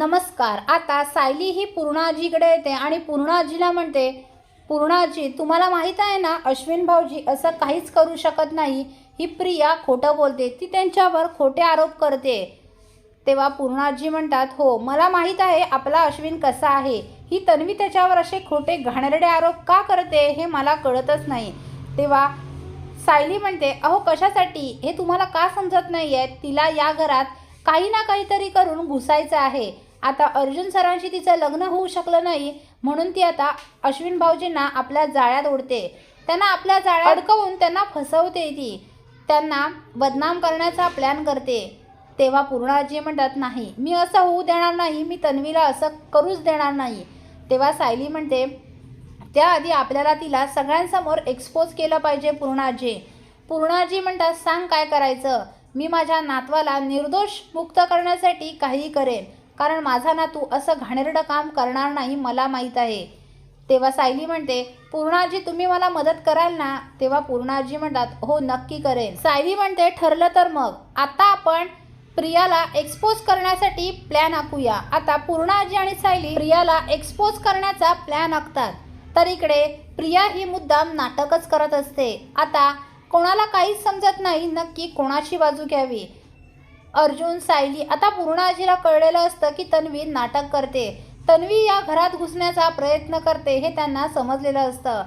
नमस्कार आता सायली ही पूर्णाजीकडे येते आणि पूर्णाजीला म्हणते पूर्णाजी तुम्हाला माहीत आहे ना अश्विन भाऊजी असं काहीच करू शकत नाही. ही प्रिया खोटं बोलते. ती त्यांच्यावर खोटे आरोप करते. तेव्हा पूर्णाजी म्हणतात हो मला माहीत आहे आपला अश्विन कसा आहे. ही तन्वी त्याच्यावर असे खोटे घाणेरडे आरोप का करते हे मला कळतच नाही. तेव्हा सायली म्हणते अहो कशासाठी? हे तुम्हाला का समजत नाही आहे तिला या घरात काही ना काहीतरी करून घुसायचं आहे. आता अर्जुन सरांशी तिचं लग्न होऊ शकलं नाही म्हणून ती आता अश्विन भाऊजींना आपल्या जाळ्यात ओढते. त्यांना आपल्या जाळ्यात अडकवून त्यांना फसवते ती. त्यांना बदनाम करण्याचा प्लॅन करते. तेव्हा पूर्णाजी म्हणतात नाही मी असं होऊ देणार नाही मी तन्वीला असं करूच देणार नाही. तेव्हा सायली म्हणते त्याआधी आपल्याला तिला सगळ्यांसमोर एक्सपोज केलं पाहिजे पूर्णाजी. पूर्णाजी म्हणतात सांग काय करायचं? मी माझ्या नातवाला निर्दोष मुक्त करण्यासाठी काहीही करेन. कारण माझा ना तू असं घाणेरडं काम करणार नाही मला माहीत आहे. तेव्हा सायली म्हणते पूर्णाजी तुम्ही मला मदत कराल ना? तेव्हा पूर्णाजी म्हणतात हो नक्की करेन. सायली म्हणते ठरलं तर मग. आता आपण प्रियाला एक्सपोज करण्यासाठी प्लॅन आखूया. आता पूर्णाजी आणि सायली प्रियाला एक्सपोज करण्याचा प्लॅन आखतात. तर इकडे प्रिया ही मुद्दाम नाटकच करत असते. आता कोणाला काहीच समजत नाही नक्की कोणाची बाजू घ्यावी? अर्जुन सायली आता पूर्णाजीला कळलेलं असतं की तन्वी नाटक करते. तन्वी या घरात घुसण्याचा प्रयत्न करते हे त्यांना समजलेलं असतं.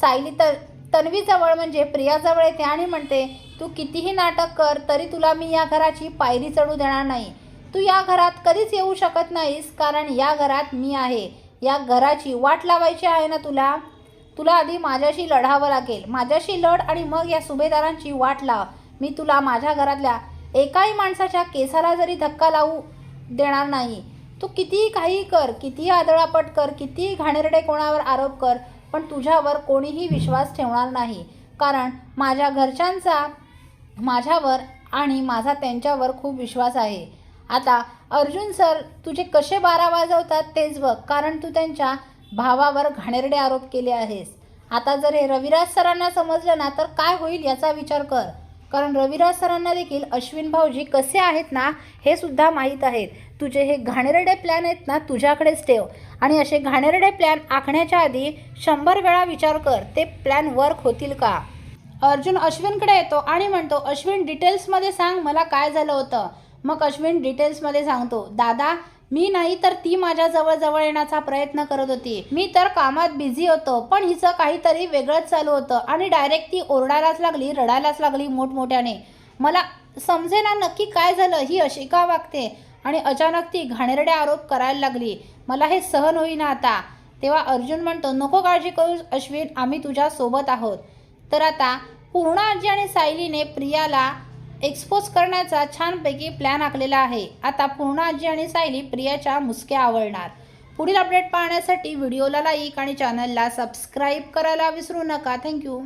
सायली तर तन्वीजवळ म्हणजे प्रियाजवळ येते आणि म्हणते तू कितीही नाटक कर तरी तुला मी या घराची पायरी चढू देणार नाही. तू या घरात कधीच येऊ शकत नाहीस कारण या घरात मी आहे. या घराची वाट लावायची आहे ना तुला? तुला आधी माझ्याशी लढावं लागेल. माझ्याशी लढ आणि मग या सुभेदारांची वाट लाव. मी तुला माझ्या घरातल्या एकाही माणसाच्या केसाला जरी धक्का लावू देणार नाही तू कितीही काही कर कितीही आदळापट कर कितीही घाणेरडे कोणावर आरोप कर पण तुझ्यावर कोणीही विश्वास ठेवणार नाही. कारण माझ्या घरच्यांचा माझ्यावर आणि माझा त्यांच्यावर खूप विश्वास आहे. आता अर्जुन सर तुझे कसे बारा वाजवतात तेच बघ कारण तू त्यांच्या भावावर घाणेरडे आरोप केले आहेस. आता जर हे रविराज सरांना समजलं ना तर काय होईल याचा विचार कर. कारण रविराज सरांना देखील अश्विन भाऊजी कसे आहेत ना हे सुद्धा माहीत आहेत. तुझे हे घाणेरडे प्लॅन आहेत ना तुझ्याकडेच ठेव. आणि असे घाणेरडे प्लॅन आखण्याच्या आधी शंभर वेळा विचार कर ते प्लॅन वर्क होतील का? अर्जुन अश्विनकडे येतो आणि म्हणतो अश्विन डिटेल्समध्ये सांग मला काय झालं होतं? मग अश्विन डिटेल्समध्ये सांगतो दादा मी नाही तर ती माझ्या जवळ जवळ येण्याचा प्रयत्न करत होती. मी तर कामात बिझी होतो पण हिचं काहीतरी वेगळंच चालू होतं आणि डायरेक्ट ती ओरडायलाच लागली रडायलाच लागली मोठमोठ्याने. मला समजेना नक्की काय झालं ही अशी का वागते? आणि अचानक ती घाणेरडे आरोप करायला लागली. मला हे सहन होईना आता. तेव्हा अर्जुन म्हणतो नको काळजी करू अश्विन आम्ही तुझ्या सोबत आहोत. तर आता पूर्णा आजी आणि सायलीने प्रियाला एक्सपोज करण्याचा छानपैकी प्लॅन आखलेला आहे. आता पूर्ण आजी आणि सायली प्रियाच्या मुसक्या आवडणार पुढील अपडेट पाहण्यासाठी व्हिडिओला लाईक आणि चॅनलला सबस्क्राईब करायला विसरू नका. थँक्यू